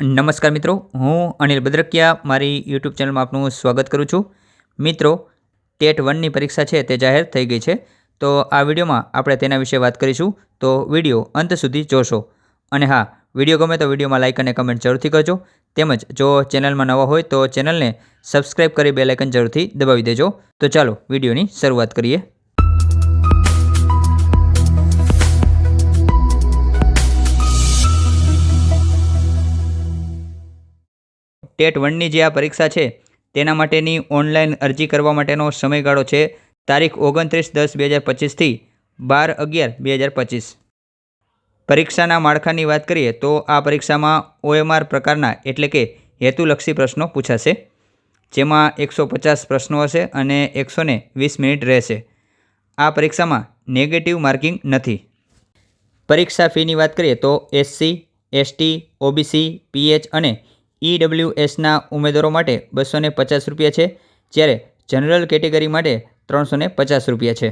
નમસ્કાર મિત્રો, હું અનિલ બદ્રકિયા, મારી યુટ્યુબ ચેનલમાં આપનું સ્વાગત કરું છું. મિત્રો, ટેટ વનની પરીક્ષા છે તે જાહેર થઈ ગઈ છે, તો આ વિડીયોમાં આપણે તેના વિશે વાત કરીશું. તો વીડિયો અંત સુધી જોશો. અને હા, વીડિયો ગમે તો વિડીયોમાં લાઇક અને કમેન્ટ જરૂરથી કરજો. તેમજ જો ચેનલમાં નવા હોય તો ચેનલને સબસ્ક્રાઇબ કરી બે લાઇકન જરૂરથી દબાવી દેજો. તો ચાલો વિડીયોની શરૂઆત કરીએ. ટેટ વનની જે આ પરીક્ષા છે, તેના માટેની ઓનલાઈન અરજી કરવા માટેનો સમયગાળો છે, તારીખ ઓગણત્રીસ દસ બે હજાર પચીસથી બાર અગિયાર બે હજાર પચીસ. પરીક્ષાના માળખાની વાત કરીએ તો આ પરીક્ષામાં ઓએમઆર પ્રકારના એટલે કે હેતુલક્ષી પ્રશ્નો પૂછાશે, જેમાં એકસો પચાસ પ્રશ્નો હશે અને એકસો ને વીસ મિનિટ રહેશે. આ પરીક્ષામાં નેગેટિવ માર્કિંગ નથી. પરીક્ષા ફીની વાત કરીએ તો એસસી, એસટી, ઓબીસી, પીએચ અને ઈડબ્લ્યુએસના ઉમેદવારો માટે બસો પચાસ રૂપિયા છે, જ્યારે જનરલ કેટેગરી માટે ત્રણસો પચાસ રૂપિયા છે.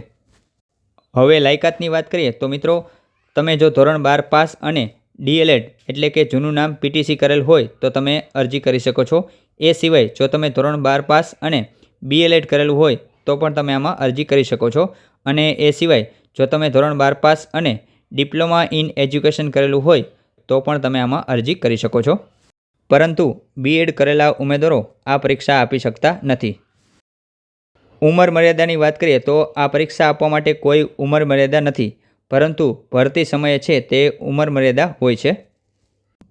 હવે લાયકાતની વાત કરીએ તો મિત્રો, તમે જો ધોરણ બાર પાસ અને ડીએલએડ એટલે કે જૂનું નામ પીટીસી કરેલ હોય તો તમે અરજી કરી શકો છો. એ સિવાય જો તમે ધોરણ બાર પાસ અને બીએલએડ કરેલું હોય તો પણ તમે આમાં અરજી કરી શકો છો. અને એ સિવાય જો તમે ધોરણ બાર પાસ અને ડિપ્લોમા ઇન એજ્યુકેશન કરેલું હોય તો પણ તમે આમાં અરજી કરી શકો છો. પરંતુ બીએડ કરેલા ઉમેદવારો આ પરીક્ષા આપી શકતા નથી. ઉંમર મર્યાદાની વાત કરીએ તો આ પરીક્ષા આપવા માટે કોઈ ઉંમર મર્યાદા નથી, પરંતુ ભરતી સમયે છે તે ઉંમર મર્યાદા હોય છે.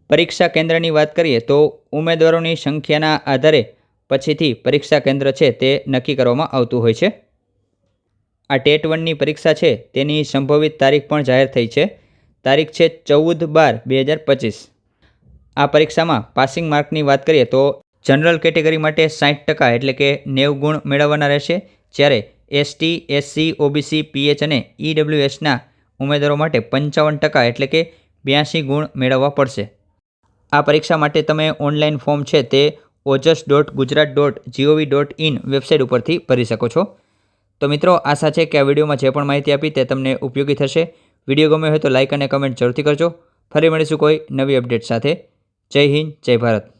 પરીક્ષા કેન્દ્રની વાત કરીએ તો ઉમેદવારોની સંખ્યાના આધારે પછીથી પરીક્ષા કેન્દ્ર છે તે નક્કી કરવામાં આવતું હોય છે. આ ટેટ વનની પરીક્ષા છે તેની સંભવિત તારીખ પણ જાહેર થઈ છે. તારીખ છે ચૌદ બાર બે હજાર પચીસ. આ પરીક્ષામાં પાસિંગ માર્કની વાત કરીએ તો જનરલ કેટેગરી માટે સાઠ ટકા એટલે કે નેવ ગુણ મેળવવાના રહેશે. જ્યારે એસટી એસસી ઓબીસી પીએચ અને ઈડબ્લ્યુએસના ઉમેદવારો માટે પંચાવન ટકા એટલે કે બ્યાસી ગુણ મેળવવા પડશે. આ પરીક્ષા માટે તમે ઓનલાઈન ફોર્મ છે તે Ojas dot Gujarat dot G O V dot in website ઉપરથી ભરી શકો છો. તો મિત્રો, આશા છે કે આ વિડીયોમાં જે પણ માહિતી આપી તે તમને ઉપયોગી થશે. વીડિયો ગમ્યો હોય તો લાઇક અને કમેન્ટ જરૂરથી કરજો. ફરી મળીશું કોઈ નવી અપડેટ સાથે. જય હિન્દ જય ભારત.